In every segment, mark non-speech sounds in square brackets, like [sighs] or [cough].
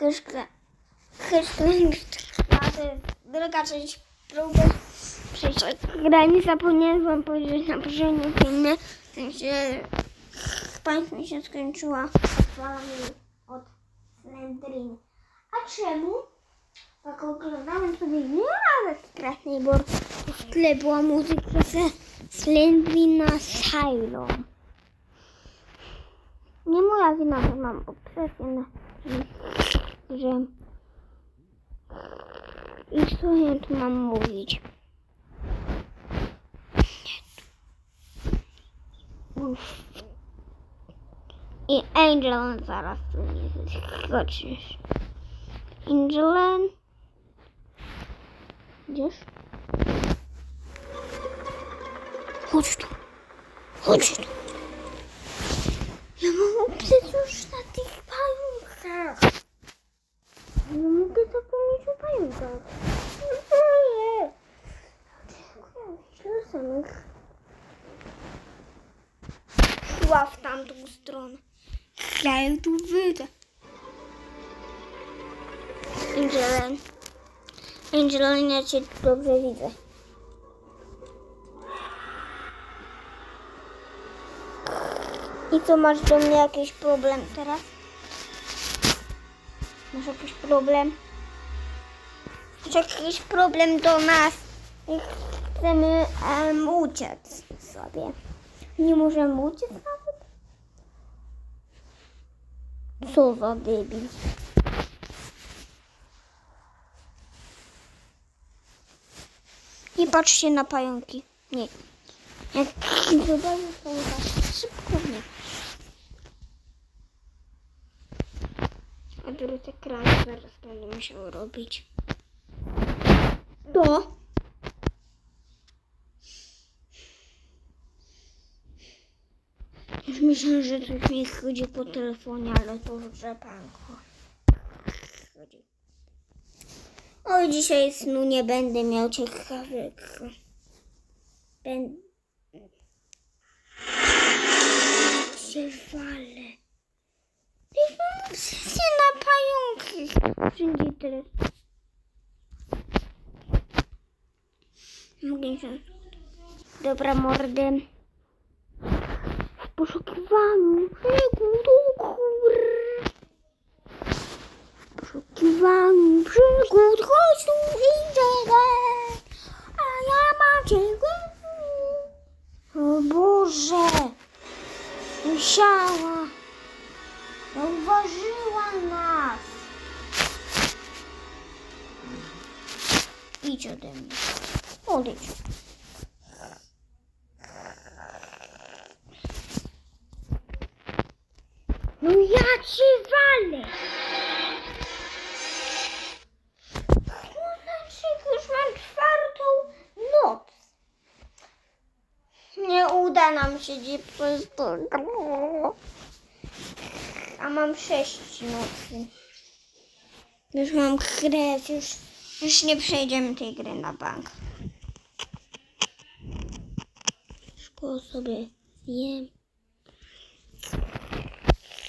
Jest druga część próby przegrania. Zapomniałem wam powiedzieć na poprzednim filmie. Sensie państwo mi się skończyła od Slendrin. A czemu? Tak oglądałem sobie nieraz strasznej, bo w tle była muzyka ze Slendrin Asylum. Nie moja wina, że mam obsesję na że, i co ja tu mam mówić? Uff. I Angel zaraz tu nie skoczysz. Angelen? Gdzież? Chodź tu. Chodź tu. Ja mam obsesję już na tych pająkach. Nie mogę zapomnieć o pająkach. Nie. Dziękuję. Tyle samych. Szła w tamtą stronę. Ja ją tu wyjdę. Angelen. Angelen, ja cię dobrze widzę. I co, masz do mnie jakiś problem teraz? Masz jakiś problem? Masz jakiś problem do nas? Chcemy em, uciec sobie. Nie możemy uciec nawet? Co za debil. Nie patrzcie na pająki. Nie. Jak zobaczysz pająka, szybko. A drugi ekran zaraz będę musiał robić. To. Już myślałem, że coś mi chodzi po telefonie, ale to w rzepanku. Chodzi. Oj, dzisiaj snu nie będę miał ciekawego. Będę... się walę. Obsesję na pająki. Wszędzie teraz. Mogę się... Dobra, mordę. W poszukiwaniu przygód. W poszukiwaniu przygód, chodź tu idziemy. A ja mam cię. O Boże. Musiała. Zauważyła nas. Idź ode mnie. Odejdź. No ja cię walę. Już mam czwartą noc? Nie uda nam się dziś przez to. A mam sześć nocy. Już mam krew, już, już nie przejdziemy tej gry na bank. Szkołę sobie wiem.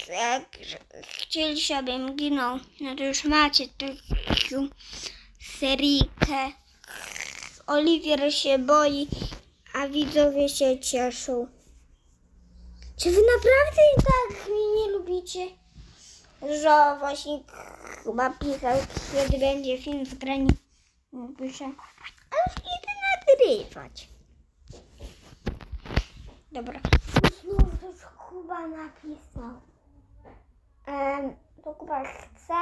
Jak chcieliście, abym ginął, no to już macie taką seryjkę. Oliwier się boi, a widzowie się cieszą. Czy wy naprawdę tak mnie nie lubicie? Że właśnie chyba pisał, kiedy będzie film z grani. Pisze, ale już idę nagrywać. Dobra. Coś Kuba napisał. Em, to Kuba chce.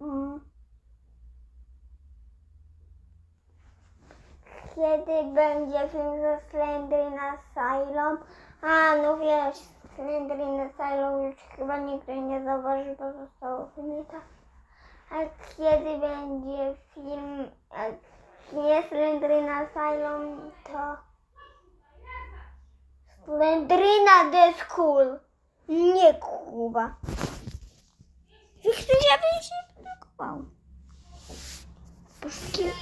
Mm. Kiedy będzie film ze Slendrin Asylum? A, no wiesz, Slendrin Asylum już chyba nikt nie zauważy, bo zostało wymita. A kiedy będzie film, jak nie Slendrin Asylum, to Slendrina The School. Nie Kuba. Wy chcecie, abym się produkował. Poszukiwał.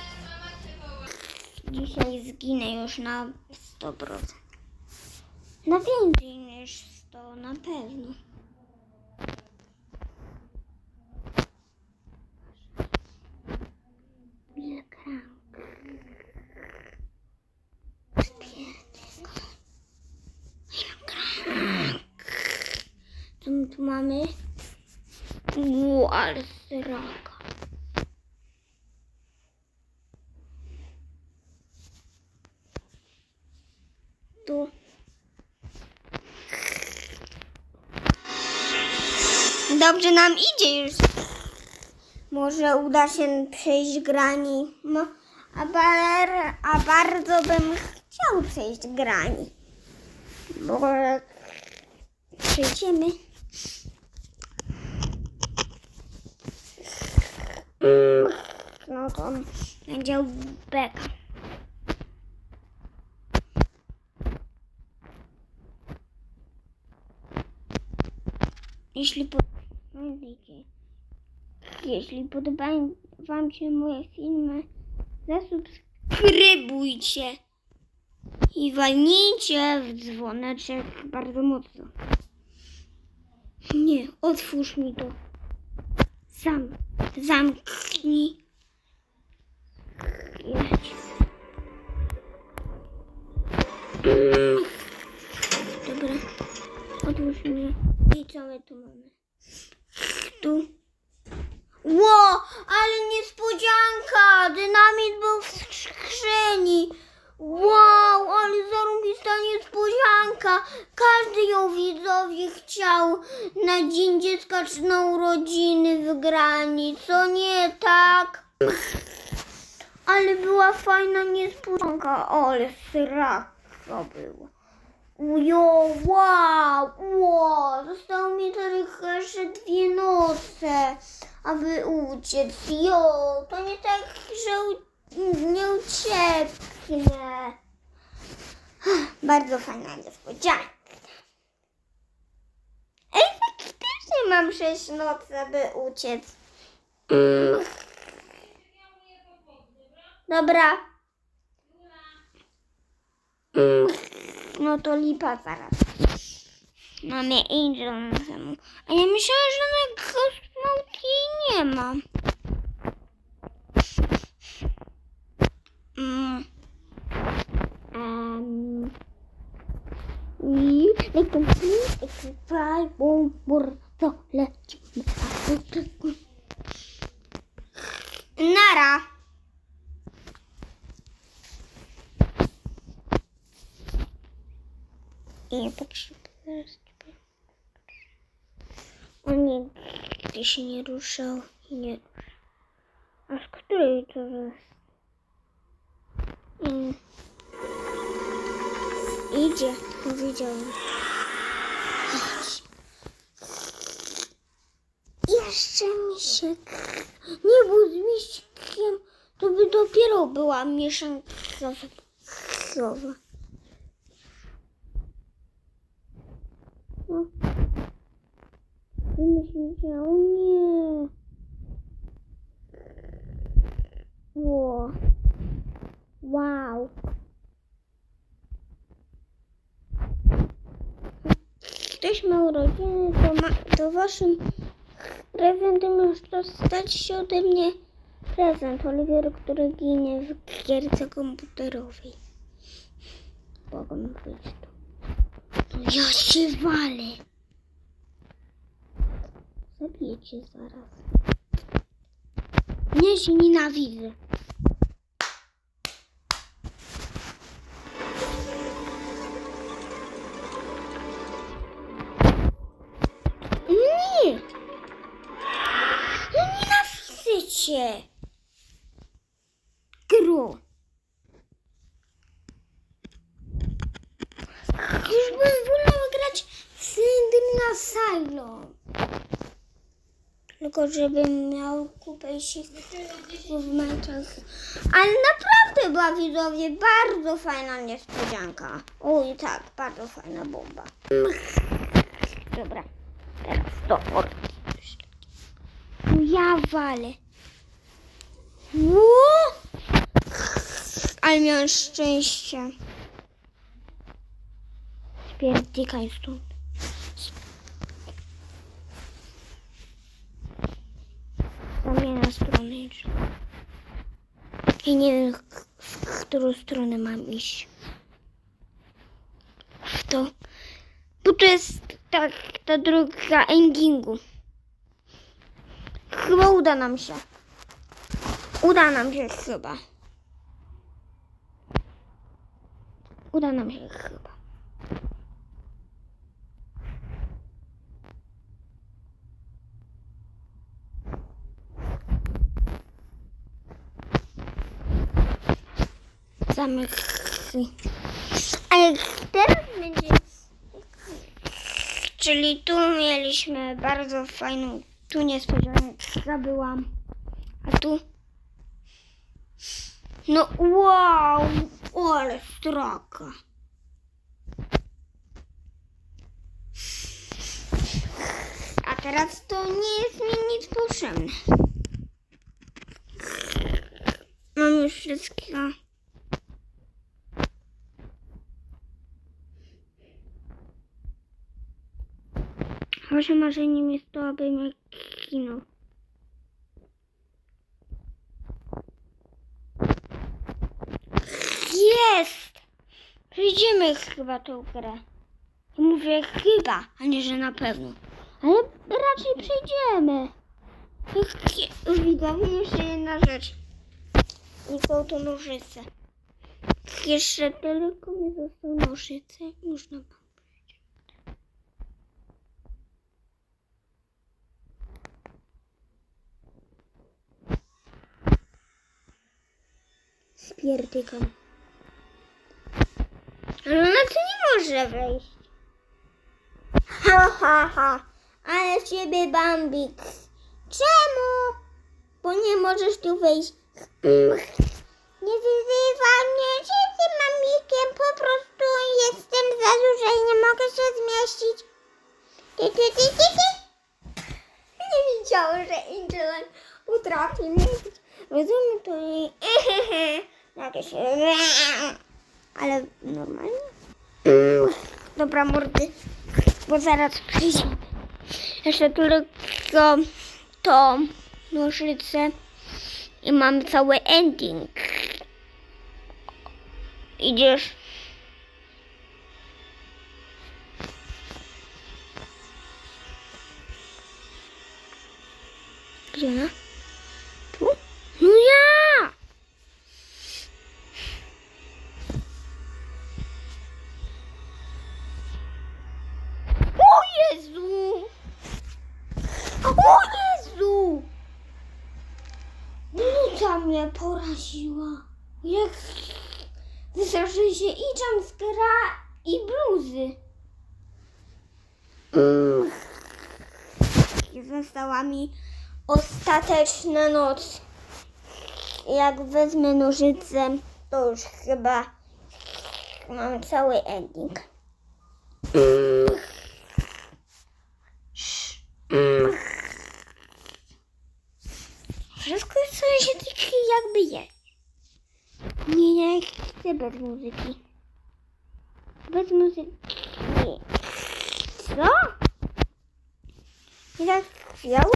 Dzisiaj zginę już na 100%. Na więcej niż to na pewno. Tu mamy? Uuu. Tu. Dobrze nam idzie już. Może uda się przejść grani. No, a, bar, a bardzo bym chciał przejść grani. Jak przejdziemy. No to będzie beka. Jeśli pod... Jeśli podobają Wam się moje filmy, zasubskrybujcie i walnijcie w dzwoneczek bardzo mocno. Nie, otwórz mi to. Sam, zamknij. Jedź. Dobra, otwórz mi. I co my tu mamy? Tu. Ło, ale niespodzianka! Dynamit był w skrzyni. Wow, ale zarąbista niespodzianka. Każdy ją widzowie chciał na dzień dziecka czy na urodziny wygrani. Co nie tak? Ale była fajna niespodzianka. Ale sraka była. Jo, wow, wow, zostało mi tylko jeszcze dwie noce, aby uciec. Jo, to nie tak, że u- nie ucieknę. [sighs] Bardzo fajna niespodzianka. Ej, faktycznie mam sześć nocy, aby uciec. Mm. Dobra. No to lipa zaraz. Mamy Angel na temu. A ja myślałam, że na Ghost jej nie ma. Mm. I like a flea, like a fly, boom, boom, to lecimy. Nara. Nie potrzebuję. On nigdy się nie ruszał i nie ruszał. A z której to jest? Mm. Idzie, powiedziałem. Jeszcze mi się nie był z miśkiem, to by dopiero była mieszanka sowa. No. Wy myślicie, o nie. Ło. Wow. Ktoś ma urodziny, to, ma, to waszym prezentem już to stać się ode mnie prezent Oliwier, który ginie w gierce komputerowej. Mogą wyjść tu. Ja się walę. Zabiję cię zaraz. Nie się nienawidzę. Nie! No nienawidzę cię! Gru! Już bym wolała grać w Slender Asylum. Tylko żebym miał kupę sików w meczach. Ale naprawdę była widzowie bardzo fajna niespodzianka. Oj tak, bardzo fajna bomba. Dobra, teraz to Ja walę. Ło! Ale miałem szczęście. Spierdykaj stąd. Strony już. I nie wiem, w którą stronę mam iść. W to. Bo to jest tak, ta druga endingu. Chyba uda nam się. Uda nam się chyba. Uda nam się chyba. Zamek. Ale teraz będzie. Czyli tu mieliśmy bardzo fajną. Tu niespodziankę byłam. A tu. No wow! Ale straka. A teraz to nie jest mi nic potrzebne. Mam już wszystkiego. Może marzeniem jest to, abym kinął. Jest! Przejdziemy chyba tą grę. Mówię chyba, a nie, że na pewno. Ale raczej przejdziemy. Widzę, jeszcze jedna rzecz. I są to nożyce. Jeszcze tylko mi został nożyce. Można Spierdykam. Ale ona tu nie może wejść. Ha, ha, ha. Ale ciebie Bambik. Czemu? Bo nie możesz tu wejść. Nie wyzywaj mnie, że mamikiem po prostu jestem za duża i nie mogę się zmieścić. Ty, ty, ty, ty, ty. [laughs] Nie wiedziałem, że Angela utrafi mnie. Rozumiem to i [laughs] jakieś ale normalnie. Dobra, mordy, bo zaraz przyjdziemy. Jeszcze tylko to nożyce i mam cały ending. Idziesz. Gdzie ona? Minuta mnie poraziła. Jak wystraszyły się i jumpscare'a i bluzy. Mm. I została mi ostateczna noc. Jak wezmę nożycę, to już chyba mam cały ending. Wszystko w sensie taki jakby jest. Nie, nie chcę bez muzyki. Bez muzyki. Nie. Co? Nie tak chwiałem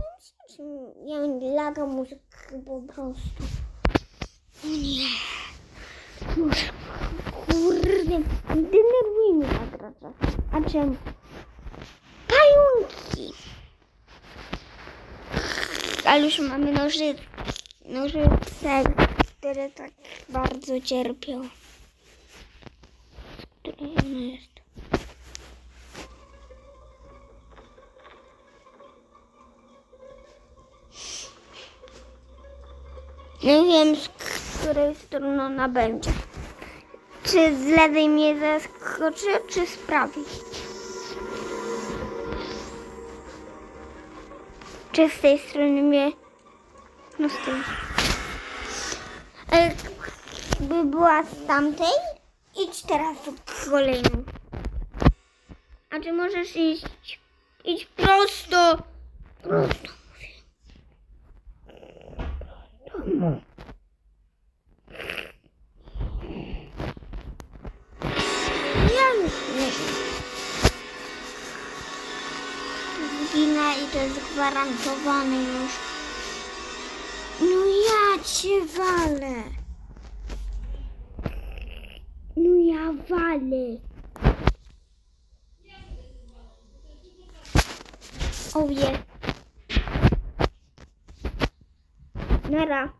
się, miałem laga muzyki po prostu. Nie. Już, kurde, denerwuje mnie ta gra. A czemu? Pająki. Ale już mamy noży, nożyce, które tak bardzo cierpią. Nie wiem, z której strony ona będzie. Czy z lewej mnie zaskoczy, czy z prawej? Czy z tej strony mnie... No z tej. E, By była z tamtej, idź teraz w kolejną. A czy możesz iść? Idź prosto. Prosto. Ja już nie. Zginę i to jest gwarantowane już. No ja cię walę. No ja walę. O jest. Nara.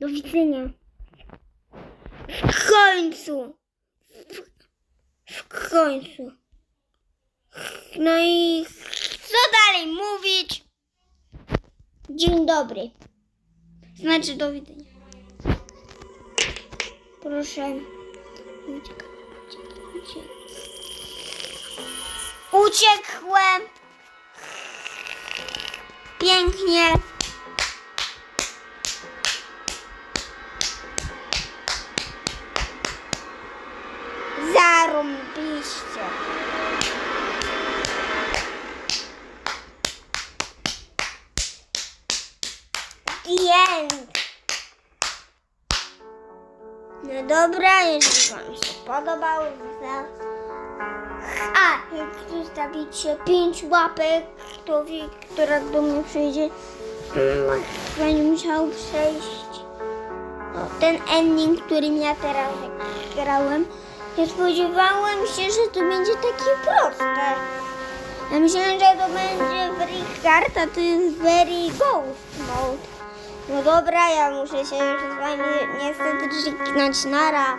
Do widzenia. W końcu. W, w końcu. No i co dalej mówić? Dzień dobry. Znaczy do widzenia. Proszę. Uciekłem. Pięknie. Jeśli Wam się podobał, a jak zostawicie 5 łapek, kto wie, która do mnie przyjdzie, będzie musiał przejść ten ending, którym ja teraz grałem. Nie spodziewałem się, że to będzie takie proste. Ja myślałem, że to będzie very hard, a to jest very ghost mode. No dobra, ja muszę się już z wami niestety żegnać. Nara.